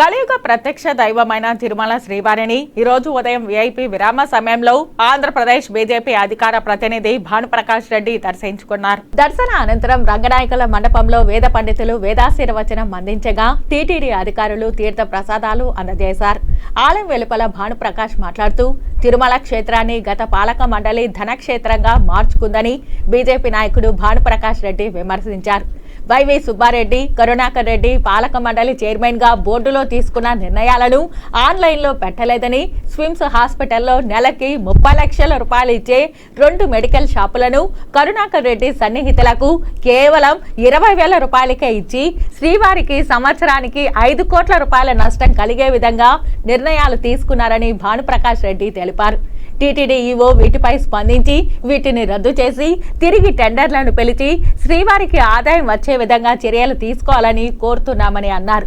కలియుగ ప్రత్యక్ష దైవమైన తిరుమల శ్రీవారిని ఈ రోజు ఉదయం విఐపి విరామ సమయంలో ఆంధ్రప్రదేశ్ బీజేపీ అధికార ప్రతినిధి భానుప్రకాష్ రెడ్డి దర్శించుకున్నారు. దర్శన అనంతరం రంగనాయకుల మండపంలో వేద పండితులు వేదాశీర్వచనం అందించగా టీటీడీ అధికారులు తీర్థ ప్రసాదాలు అందజేశారు. ఆలయం వెలుపల భానుప్రకాష్ మాట్లాడుతూ తిరుమల క్షేత్రాన్ని గత పాలక మండలి ధనక్షేత్రంగా మార్చుకుందని బీజేపీ నాయకుడు భానుప్రకాష్ రెడ్డి విమర్శించారు. వైవి సుబ్బారెడ్డి కరుణాకర్ రెడ్డి పాలక మండలి చైర్మన్గా బోర్డులో తీసుకున్న నిర్ణయాలను ఆన్లైన్లో పెట్టలేదని స్విమ్స్ హాస్పిటల్లో నెలకి ముప్పై లక్షల రూపాయలు ఇచ్చే రెండు మెడికల్ షాపులను కరుణాకర్ రెడ్డి సన్నిహితులకు కేవలం ఇరవై వేల రూపాయలకే ఇచ్చి శ్రీవారికి సంవత్సరానికి ఐదు కోట్ల రూపాయల నష్టం కలిగే విధంగా నిర్ణయాలు తీసుకున్నారని భానుప్రకాష్ రెడ్డి తెలిపారు. టీటీడీ ఈవో వీటిపై స్పందించి వీటిని రద్దు చేసి తిరిగి టెండర్లను పిలిచి శ్రీవారికి ఆదాయం వచ్చే విధంగా చర్యలు తీసుకోవాలని కోరుతున్నామని అన్నారు.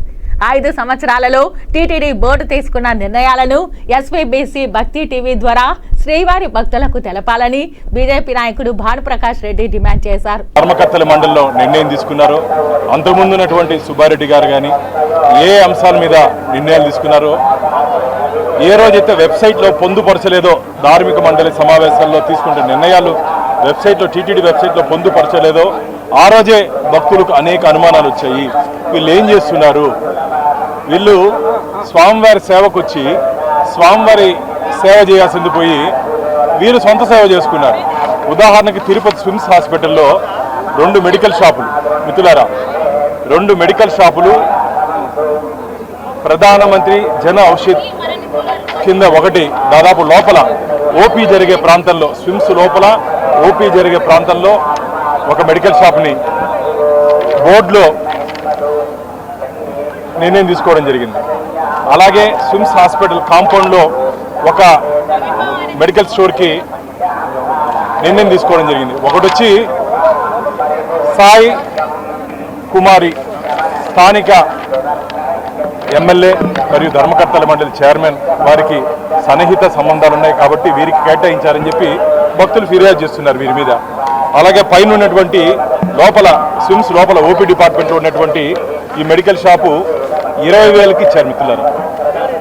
ఐదు సంవత్సరాలలో టీటీడీ బోర్డు తీసుకున్న నిర్ణయాలను ఎస్వీబీసీ భక్తి టీవీ ద్వారా శ్రీవారి భక్తులకు తెలపాలని బీజేపీ నాయకుడు భానుప్రకాష్ రెడ్డి డిమాండ్ చేశారు. కర్మకర్తల మండలిలో నిర్ణయం తీసుకున్నారు అంతకుముందున్నటువంటి సుబ్బారెడ్డి గారు కానీ ఏ అంశాల మీద నిర్ణయాలు తీసుకున్నారో ఏ రోజైతే వెబ్సైట్లో పొందుపరచలేదో ధార్మిక మండలి సమావేశాల్లో తీసుకున్న నిర్ణయాలు వెబ్సైట్లో టీటీడీ వెబ్సైట్లో పొందుపరచలేదో ఆ రోజే భక్తులకు అనేక అనుమానాలు వచ్చాయి. వీళ్ళు ఏం చేస్తున్నారు? వీళ్ళు స్వామివారి సేవకు వచ్చి స్వామివారి సేవ చేయాల్సింది పోయి వీరు సొంత సేవ చేసుకున్నారు. ఉదాహరణకి తిరుపతి స్విమ్స్ హాస్పిటల్లో రెండు మెడికల్ షాపులు. మిత్రులారా రెండు మెడికల్ షాపులు ప్రధానమంత్రి జన ఔషధ్ కింద ఒకటి దాదాపు లోపల ఓపీ జరిగే ప్రాంతంలో స్విమ్స్ లోపల ఓపీ జరిగే ప్రాంతంలో ఒక మెడికల్ షాప్ని బోర్డులో నిర్ణయం తీసుకోవడం జరిగింది. అలాగే స్విమ్స్ హాస్పిటల్ కాంపౌండ్లో ఒక మెడికల్ స్టోర్కి నిర్ణయం తీసుకోవడం జరిగింది. ఒకటి వచ్చి సాయి కుమారి స్థానిక ఎమ్మెల్యే మరియు ధర్మకర్తల మండలి చైర్మన్ వారికి సన్నిహిత సంబంధాలు ఉన్నాయి కాబట్టి వీరికి కేటాయించారని చెప్పి భక్తులు ఫిర్యాదు చేస్తున్నారు వీరి మీద. అలాగే పైన ఉన్నటువంటి లోపల స్విమ్స్ లోపల ఓపీ డిపార్ట్మెంట్లో ఉన్నటువంటి ఈ మెడికల్ షాపు ఇరవై వేలకి ఇచ్చారు మిత్రులారు.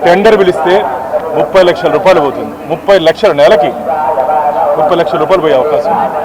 టెండర్ పిలిస్తే ముప్పై లక్షల రూపాయలు పోతుంది. ముప్పై లక్షల నెలకి ముప్పై లక్షల రూపాయలు పోయే అవకాశం ఉంది.